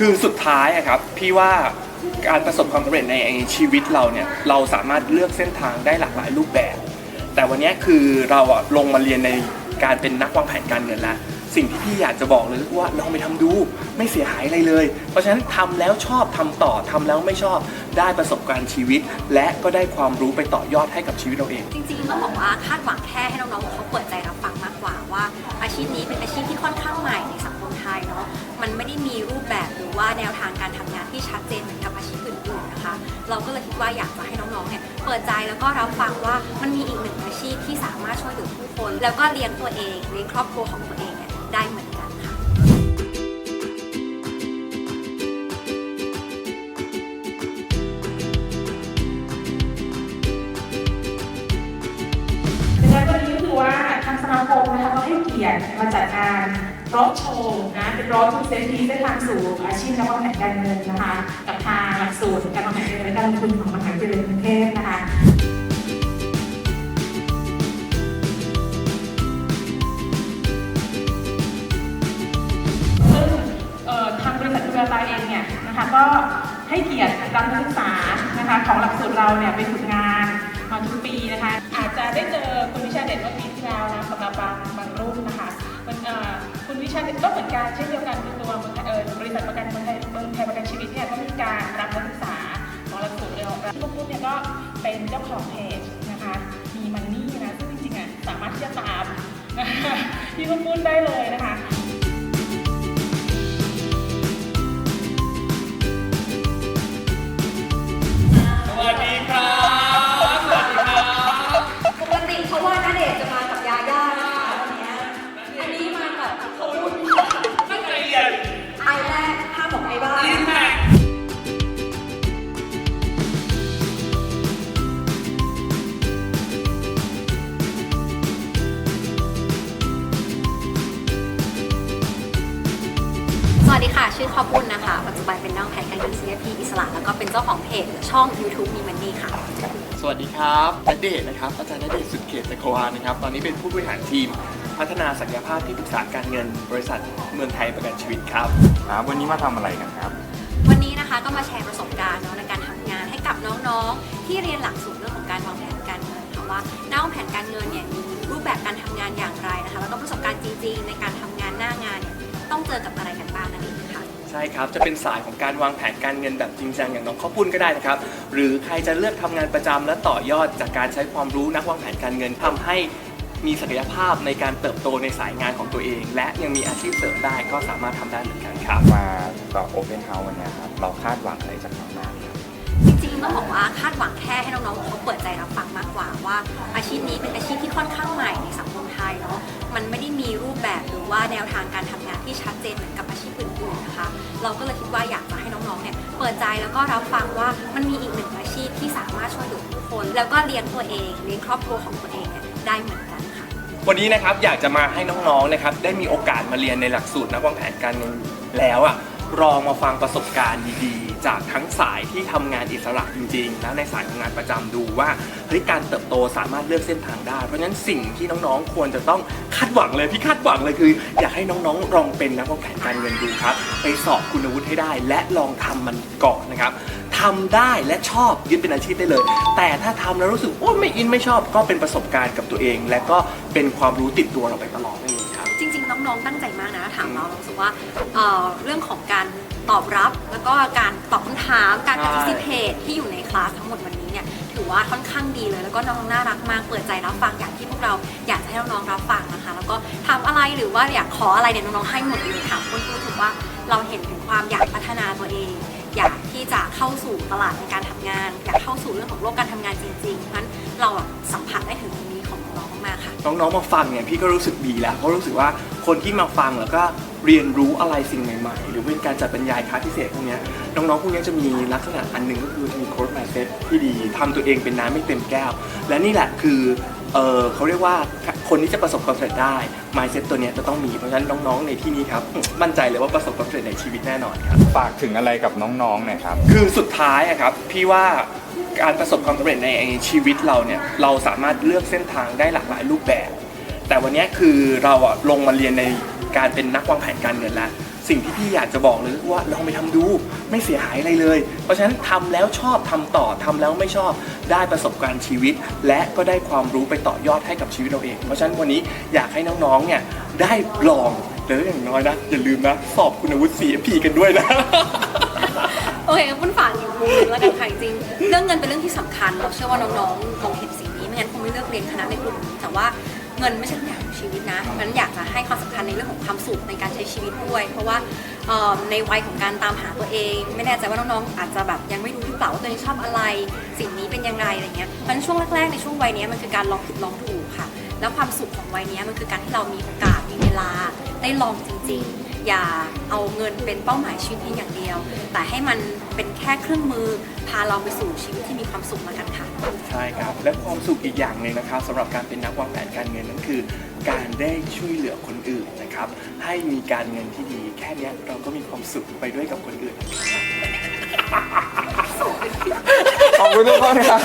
คือสุดท้ายอะครับพี่ว่าการประสบความสำเร็จในชีวิตเราเนี่ยเราสามารถเลือกเส้นทางได้หลากหลายรูปแบบ แต่วันนี้คือเราอะลงมาเรียนในการเป็นนักวางแผนการเงินแล้วสิ่งที่พี่อยากจะบอกเลยก็คือว่าลองไปทำดูไม่เสียหายอะไรเลย เพราะฉะนั้นทำแล้วชอบทำต่อทำแล้วไม่ชอบได้ประสบการณ์ชีวิต และก็ได้ความรู้ไปต่อยอดให้กับชีวิตเราเอง จริงๆต้องบอกว่าคาดหวังแค่ เปิดใจแล้วก็รับฟังว่ามันมีอีกหนึ่งอาชีพที่สามารถช่วยเหลือผู้คน แล้วก็เลี้ยงตัวเองเลี้ยงครอบครัวของตัวเองเนี่ยได้เหมือนกันค่ะดังนั้นวันนี้ก็คือว่าทางสมาคมนะคะก็ให้เกียรติมาจัดงาน รถโชว์นะเป็นรถทุกเซนทีเส้นทางสู่อาชีพนักวางแผนการเงินนะคะ กับทางหลักสูตรการวางแผนการเงินและการลงทุนของมหาวิทยาลัยกรุงเทพนะคะซึ่งทางบริษัทเรือตาเองเนี่ยนะคะก็ให้เกียรติการศึกษานะคะของหลักสูตรเราเนี่ยไป ช่ก็เหมือนกันเช่นเดียวกันคือตัวบริษัทประกันเมืองไทยเมืองไทยประกันชีวิตเนี่ยก็มีการรับนักศึกษาของหลักสูตรเรือของเราพวกคุณเนี่ยก็เป็นเจ้าของเพจนะคะ มีมันนี่นะซึ่งจริงๆอะสามารถที่จะตามนะคะที่พวกคุณได้เลยนะคะ ชื่อข้าวปุ้นนะคะ ปัจจุบันเป็นนักแผนการเงิน CFP อิสระ แล้วก็เป็นเจ้าของเพจช่อง YouTube มีมันนี่ค่ะ สวัสดีครับณเดชน์นะครับ อาจารย์ณเดชน์สุดเขตจักรวาลนะครับ ตอนนี้เป็นผู้บริหารทีม พัฒนาศักยภาพที่ปรึกษาการเงิน บริษัทเมืองไทยประกันชีวิตครับ ครับวันนี้มาทำอะไรกันครับ วันนี้นะคะก็มาแชร์ประสบการณ์เนาะในการทำงานให้กับน้องๆ ที่เรียนหลักสูตรเรื่องของการวางแผนการเงินค่ะว่านักวางแผนการเงินเนี่ยมีรูปแบบการทำงานอย่างไรนะคะ แล้วก็ประสบการณ์จริงๆ ในการทำงานหน้างานเนี่ย ช่ครับ จะเป็นสายของการวางแผนการเงินแบบจริงจังอย่างน้องข้าวปุ้นก็ได้นะครับ หรือใครจะเลือกทำงานประจำและต่อยอดจากการใช้ความรู้นักวางแผนการเงินทำให้มีศักยภาพในการเติบโตในสายงานของตัวเอง และยังมีอาชีพเสริมได้ก็สามารถทำได้เหมือนกันครับ มากับโอเพนเฮาส์วันเนี้ยครับเราคาดหวังอะไรจากน้องๆครับจริงๆต้องบอกว่าคาดหวังแค่ให้น้องๆเขาเปิดใจ ใจแล้วก็รับฟังว่ามันมีอีกหนึ่งอาชีพที่สามารถช่วยเหลือผู้คน แล้วก็เลี้ยงตัวเองเลี้ยงครอบครัวของตัวเองเนี่ยได้เหมือนกันค่ะ วันนี้นะครับอยากจะมาให้น้องๆนะครับได้มีโอกาสมาเรียนในหลักสูตรนักวางแผนการเงินแล้วอะ ลองมาฟังประสบการณ์ดีๆ จากทั้งสายที่ทำงานอิสระจริงๆ และในสายทำงานประจำดูว่าเฮ้ยการเติบโตสามารถเลือกเส้นทางได้ เพราะฉะนั้นสิ่งที่น้องๆ ควรจะต้องคาดหวังเลยพี่คาดหวังเลยคือ อยากให้น้องๆลองเป็นนักวางแผนการเงินดูครับ ไปสอบคุณวุฒิให้ได้ และลองทำมันก่อนนะครับทำได้และชอบยึดเป็นอาชีพได้เลย แต่ถ้าทำแล้วรู้สึกโอ้ไม่อินไม่ชอบก็เป็นประสบการณ์กับตัวเอง และก็เป็นความรู้ติดตัวเราไปตลอด ๆน้องๆ ตั้งใจมากนะถามเราเรารู้สึกว่าเอ่อเรื่องของการตอบรับ แล้วก็การตอบคำถามการ ใช่ participate ที่อยู่ในคลาสทั้งหมดวันนี้เนี่ยถือว่าค่อนข้างดีเลย แล้วก็น้องๆน่ารักมากเปิดใจรับฟังอย่างที่พวกเราอยากจะให้น้องๆรับฟังนะคะ แล้วก็ทำอะไรหรือว่าอยากขออะไรเนี่ยน้องๆให้หมดเลยค่ะคุณรู้สึกว่าเราเห็นถึงความอยากพัฒนาตัวเอง อยากที่จะเข้าสู่ตลาดในการทำงาน อยากเข้าสู่เรื่องของโลกการทำงานจริงๆเพราะฉะนั้นเราอะสัมผัสได้ถึงตรงนี้ น้องๆมากๆค่ะ น้องๆมาฟังเนี่ยพี่ก็รู้สึกดีแล้วเพราะรู้สึกว่าคนที่มาฟังแล้วก็เรียนรู้อะไรสิ่งใหม่ๆ หรือเป็นการจัดบรรยายคลาสพิเศษพวกเนี้ยน้องๆพวกเนี้ยจะมีลักษณะอันหนึ่งก็คือจะมีโค้ดไมเซ็ตที่ดีทำตัวเองเป็นน้ำไม่เต็มแก้ว และนี่แหละคือ เออเขาเรียกว่าคนที่จะประสบความสำเร็จได้ mindset ตัวเนี้ยจะต้องมีเพราะฉะนั้นน้องๆในที่นี้ครับมั่นใจเลยว่าประสบความสำเร็จในชีวิตแน่นอนครับ ฝากถึงอะไรกับน้องๆหน่อยครับ คือสุดท้ายอะครับพี่ว่าการประสบความสำเร็จในชีวิตเราเนี่ยเราสามารถเลือกเส้นทางได้หลากหลายรูปแบบ แต่วันเนี้ยคือเราอะลงมาเรียนในการเป็นนักวางแผนการเงินแล้ว สิ่งที่พี่อยากจะบอกเลยว่าลองไปทำดูไม่เสียหายอะไรเลย เพราะฉะนั้นทำแล้วชอบทำต่อทำแล้วไม่ชอบได้ประสบการณ์ชีวิต และก็ได้ความรู้ไปต่อยอดให้กับชีวิตเราเอง เพราะฉะนั้นวันนี้อยากให้น้องๆเนี่ยได้ลองแล้วอย่างน้อยนะ อย่าลืมนะ สอบคุณวุฒิ CFP กันด้วยนะโอเคคุณฝากอีกมุมนึงแล้วกันค่ะจริงเรื่องเงินเป็นเรื่องที่สำคัญ เราเชื่อว่าน้องๆมองเห็นสิ่งนี้ไม่งั้นคงไม่เลือกเรียนคณะในกลุ่มนี้แต่ว่า เงินไม่ใช่ทุกอย่างของชีวิตนะงั้นอยากจะให้ความสำคัญในเรื่องของความสุขในการใช้ชีวิตด้วย เพราะว่าเอ่อในวัยของการตามหาตัวเอง ไม่แน่ใจว่าน้องๆอาจจะแบบยังไม่รู้หรือเปล่าว่าตัวเองชอบอะไร สิ่งนี้เป็นยังไงอะไรเงี้ยเพราะฉะนั้นช่วงแรกๆในช่วงวัยเนี้ยมันคือการลองผิดลองถูกค่ะ แล้วความสุขของวัยเนี้ยมันคือการที่เรามีโอกาสมีเวลาได้ลองจริงๆ อย่าเอาเงินเป็นเป้าหมายชีวิตเพียงอย่างเดียว แต่ให้มันเป็นแค่เครื่องมือพาเราไปสู่ชีวิตที่มีความสุขแล้วกันค่ะ ใช่ครับ และความสุขอีกอย่างหนึ่งนะครับสำหรับการเป็นนักวางแผนการเงินนั่นคือ การได้ช่วยเหลือคนอื่นนะครับ ให้มีการเงินที่ดี แค่เนี้ยเราก็มีความสุขไปด้วยกับคนอื่นขอบคุณทุกคนครับ